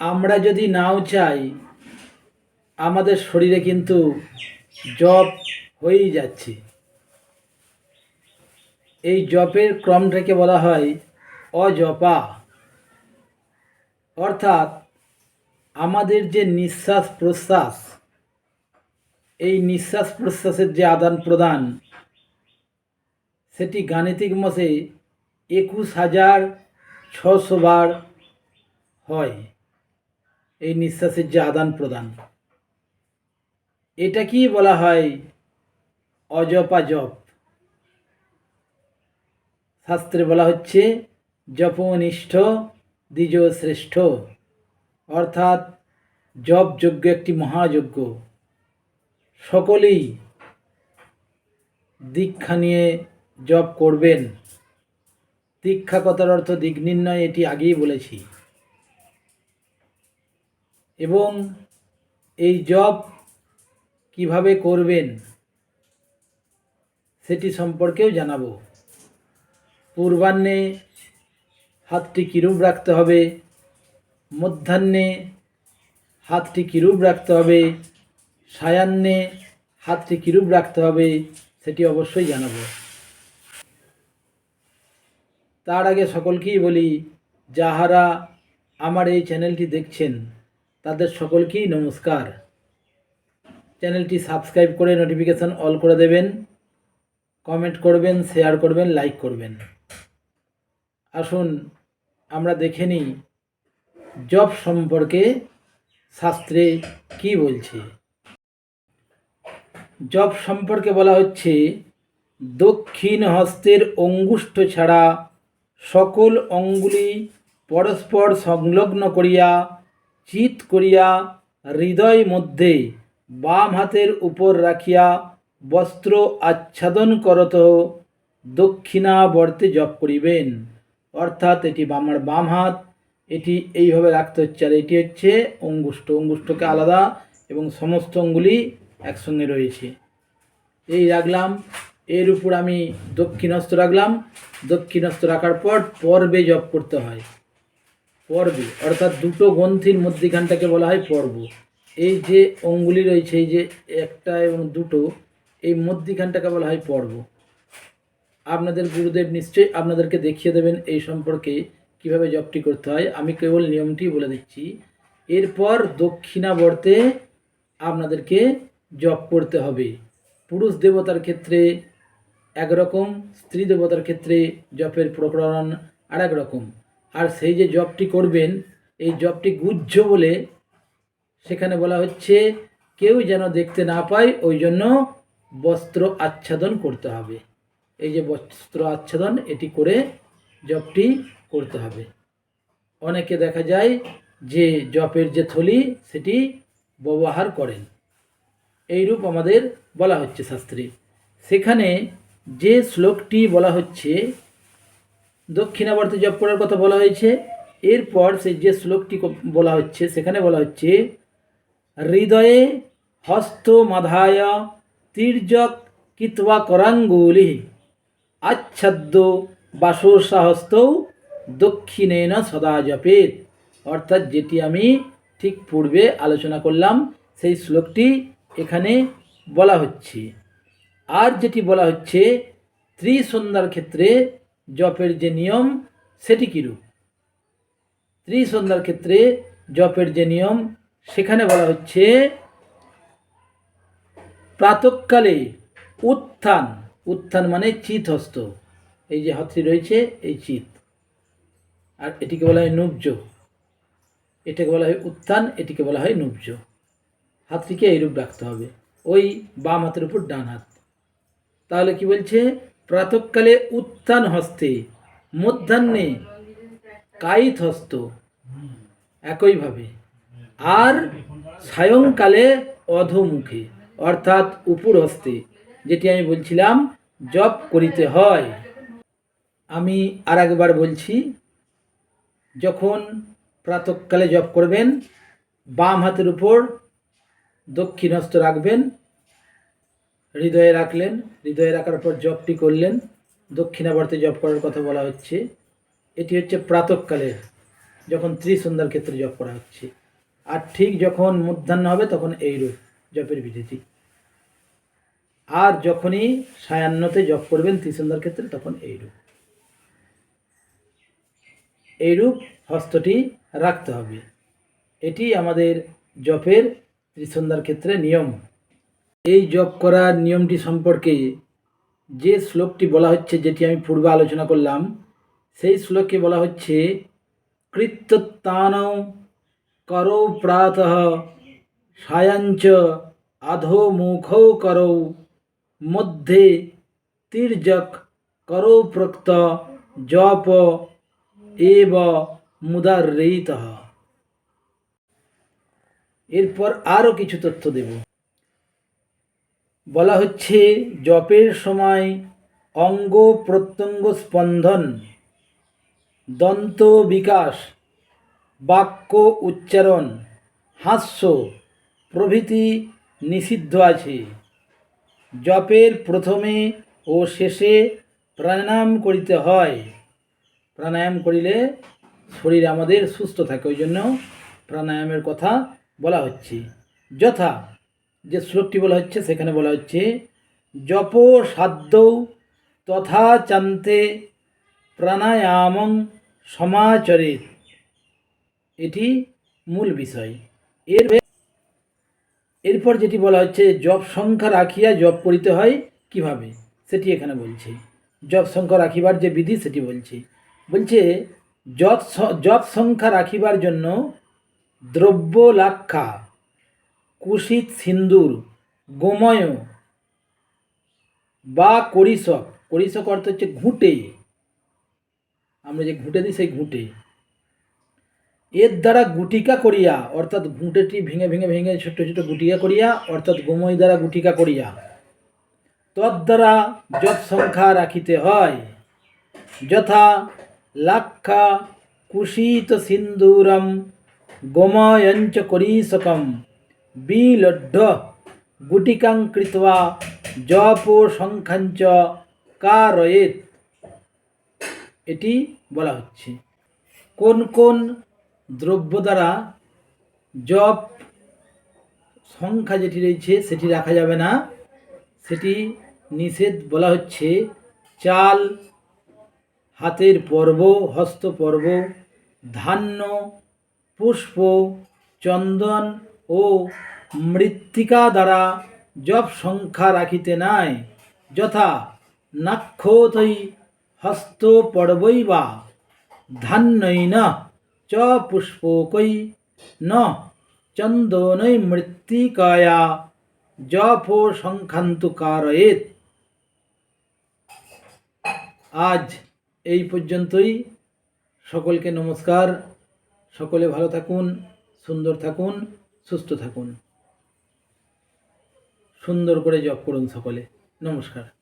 আমরা যদি নাও চাই, আমাদের শরীরে কিন্তু জপ হয়েই যাচ্ছে। এই জপের ক্রমটাকে বলা হয় অজপা। অর্থাৎ আমাদের যে নিঃশ্বাস প্রশ্বাস, এই নিঃশ্বাস প্রশ্বাসের যে আদান প্রদান, সেটি গাণিতিক মতে একুশ হাজার ছশো বার হয়। এই নিঃশ্বাসের যে আদান প্রদান। এটা কি বলা হয়? অজপা জপ শাস্ত্রে বলা হচ্ছে, জপনিষ্ঠ দ্বিজ শ্রেষ্ঠ। অর্থাৎ, জপ যজ্ঞ একটি মহাযজ্ঞ। সকলেই দীক্ষা নিয়ে জপ করবেন। দীক্ষা কথার অর্থ দিক নির্ণয়, এটি আগেই বলেছি। এবং এই জব কীভাবে করবেন সেটি সম্পর্কেও জানাব। পূর্বাহ্নে হাতটি কিরূপ রাখতে হবে? মধ্যাহ্নে হাতটি কিরূপ রাখতে হবে? সায়াহ্নে হাতটি কিরূপ রাখতে হবে সেটি অবশ্যই জানাব। তার আগে সকলকেই বলি, যাহারা আমার এই চ্যানেলটি দেখছেন তাদের সকলকেই নমস্কার। চ্যানেলটি সাবস্ক্রাইব করে নোটিফিকেশান অল করে দেবেন। কমেন্ট করবেন শেয়ার করবেন লাইক করবেন। আসুন, আমরা দেখে নিই জব সম্পর্কে শাস্ত্রে কি বলছে। জব সম্পর্কে বলা হচ্ছে, দক্ষিণ হস্তের অঙ্গুষ্ঠ ছাড়া সকল অঙ্গুলি পরস্পর সংলগ্ন করিয়া চিত করিয়া হৃদয় মধ্যে বাম হাতের উপর রাখিয়া বস্ত্র আচ্ছাদন করত, দক্ষিণাবর্তে জপ করিবেন। অর্থাৎ এটি আমার বাম হাত, এটি এইভাবে রাখতে হচ্ছে, আর এটি হচ্ছে অঙ্গুষ্ঠ। অঙ্গুষ্ঠকে আলাদা এবং সমস্ত অঙ্গুলি একসঙ্গে রয়েছে। এই রাখলাম, এর উপর আমি দক্ষিণস্থ রাখলাম। দক্ষিণস্থ রাখার পর পর্বে জপ করতে হয়। পর্বে, অর্থাৎ দুটো গ্রন্থির মধ্যিখানটাকে বলা হয় পর্ব। এই যে অঙ্গুলি রয়েছে, এই যে একটা এবং দুটো, এই মধ্যিখানটাকে বলা হয় পর্ব। আপনাদের গুরুদেব নিশ্চয়ই আপনাদেরকে দেখিয়ে দেবেন এই সম্পর্কে কীভাবে জপটি করতে হয়। আমি কেবল নিয়মটি বলে দিচ্ছি। এরপর দক্ষিণাবর্তে আপনাদেরকে জপ করতে হবে। পুরুষ দেবতার ক্ষেত্রে একরকম, স্ত্রী দেবতার ক্ষেত্রে জপের প্রকরণ আর রকম। আর সেই যে জবটি করবেন, এই জবটি গুহ্য বলে সেখানে বলা হচ্ছে, কেউ যেন দেখতে না পায়, ওই জন্য বস্ত্র আচ্ছাদন করতে হবে। এই যে বস্ত্র আচ্ছাদন, এটি করে জবটি করতে হবে। অনেকে দেখা যায় যে জপের যে থলি, সেটি ব্যবহার করেন। এইরূপ আমাদের বলা হচ্ছে শাস্ত্রে। সেখানে যে শ্লোকটি বলা হচ্ছে দক্ষিণাবর্তে জপ করার কথা বলা হয়েছে। এরপর সে যে শ্লোকটি বলা হচ্ছে, সেখানে বলা হচ্ছে, হৃদয়ে হস্ত মাধায় তীর্যক কিত্বা করাঙ্গুলি, আচ্ছাদ্য বাসসাহস্তৌ দক্ষিণেন সদা জপেত। অর্থাৎ যেটি আমি ঠিক পূর্বে আলোচনা করলাম, সেই শ্লোকটি এখানে বলা হচ্ছে। আর যেটি বলা হচ্ছে, ত্রিসন্ধ্যার ক্ষেত্রে জপের যে নিয়ম, সেটি কীরূপ ত্রিসন্ধ্যার ক্ষেত্রে জপের যে নিয়ম, সেখানে বলা হচ্ছে, প্রাতকালে উত্থান উত্থান মানে চিত হস্ত এই যে হাতটি রয়েছে, এই চিত। আর এটিকে বলা হয় নুব্জ। এটাকে বলা হয় উত্থান, এটিকে বলা হয় নুব্জ। হাতটিকে এইরূপ রাখতে হবে। ওই বাম হাতের উপর ডান হাত। তাহলে কি বলছে? প্রাতকালে উত্থান হস্তে, মধ্যাহ্নে কায়িত হস্ত। একইভাবে, আর সায়ংকালে অধমুখে, অর্থাৎ উপর হস্তে যেটি আমি বলছিলাম, জপ করিতে হয়। আমি আর একবার বলছি, যখন প্রাতকালে জপ করবেন, বাম হাতের উপর দক্ষিণ হস্ত রাখবেন হৃদয়ে রাখলেন, হৃদয়ে রাখার পর জপটি করলেন, দক্ষিণাবর্তে জপ করার কথা বলা হচ্ছে। এটি হচ্ছে প্রাতকালের যখন ত্রিসন্ধ্যার ক্ষেত্রে জপ করা হচ্ছে। আর ঠিক যখন মধ্যাহ্ন হবে তখন এই রূপ, জপের বিধিটি আর যখনই সায়ান্নতে জপ করবেন ত্রিসন্ধ্যার ক্ষেত্রে তখন এই রূপ। এইরূপ হস্তটি রাখতে হবে। এটি আমাদের জপের ত্রিসন্ধ্যার ক্ষেত্রে নিয়ম। এই জপ করার নিয়মটি সম্পর্কে যে শ্লোকটি বলা হচ্ছে, যেটি আমি পূর্বে আলোচনা করলাম, সেই শ্লোকে বলা হচ্ছে কৃত্যত্তান করৌ প্রাতঃ সায়াঞ্চ আধো মুখৌ করৌ, মধ্যে তির্যক করৌ প্রক্ত জপ এব মুদারৃত এরপর আরও কিছু তথ্য দেব। বলা হচ্ছে, জপের সময় অঙ্গ প্রত্যঙ্গ স্পন্দন দন্ত বিকাশ, বাক্য উচ্চারণ, হাস্য প্রভৃতি নিষিদ্ধ আছে। জপের প্রথমে ও শেষে প্রাণায়াম করিতে হয়। প্রাণায়াম করিলে শরীর আমাদের সুস্থ থাকে, ওই জন্য প্রাণায়ামের কথা বলা হচ্ছে। যথা যে শ্লোকটি বলা হচ্ছে, সেখানে বলা হচ্ছে, জপ সাধ্য তথা চান্তে প্রাণায়ামং সমাচরে। এটি মূল বিষয়। এর এরপর যেটি বলা হচ্ছে, জপ সংখ্যা রাখিয়া জপ করিতে হয় কীভাবে? সেটি এখানে বলছে। জপ সংখ্যা রাখিবার যে বিধি, সেটি বলছে। বলছে স- জপ সংখ্যা রাখিবার জন্য দ্রব্য লাক্ষা কুশিত সিন্দুর, গোময় বা করিষক করিষক অর্থ হচ্ছে ঘুঁটে। আমরা যে ঘুঁটে দিই সেই ঘুঁটে। এর দ্বারা গুটিকা করিয়া, অর্থাৎ ঘুঁটেটি ভেঙে ভেঙে ভেঙে ছোট ছোট গুটিকা করিয়া, অর্থাৎ গোময় দ্বারা গুটিকা করিয়া তদ্বারা যত সংখ্যা রাখিতে হয়, যথা লাক্ষা কুশিত সিন্দুরম গোময়ঞ্চ করিষকম বিলড্ড গুটিকাং কৃত্বা জপ সংখ্যাঞ্চ কারয়েত এটি বলা হচ্ছে কোন কোন দ্রব্য দ্বারা জপ সংখ্যা যেটি রয়েছে সেটি রাখা যাবে না সেটি নিষেধ বলা হচ্ছে চাল হাতের পর্ব হস্ত পর্ব ধান্য পুষ্প চন্দন ও মৃত্তিকা দ্বারা জপ সংখ্যা রাখিতে নাই, যথা নাক্ষতৈ হস্ত পর্বই বা ধান্যই ন চ পুষ্পকৈ ন চন্দনৈ মৃত্তিকায়া জপ সংখ্যান্তু কারয়েত আজ এই পর্যন্তই। সকলকে নমস্কার। সকলে ভালো থাকুন, সুন্দর থাকুন। সুস্থ থাকুন। সুন্দর করে জপ করুন সকলে। নমস্কার।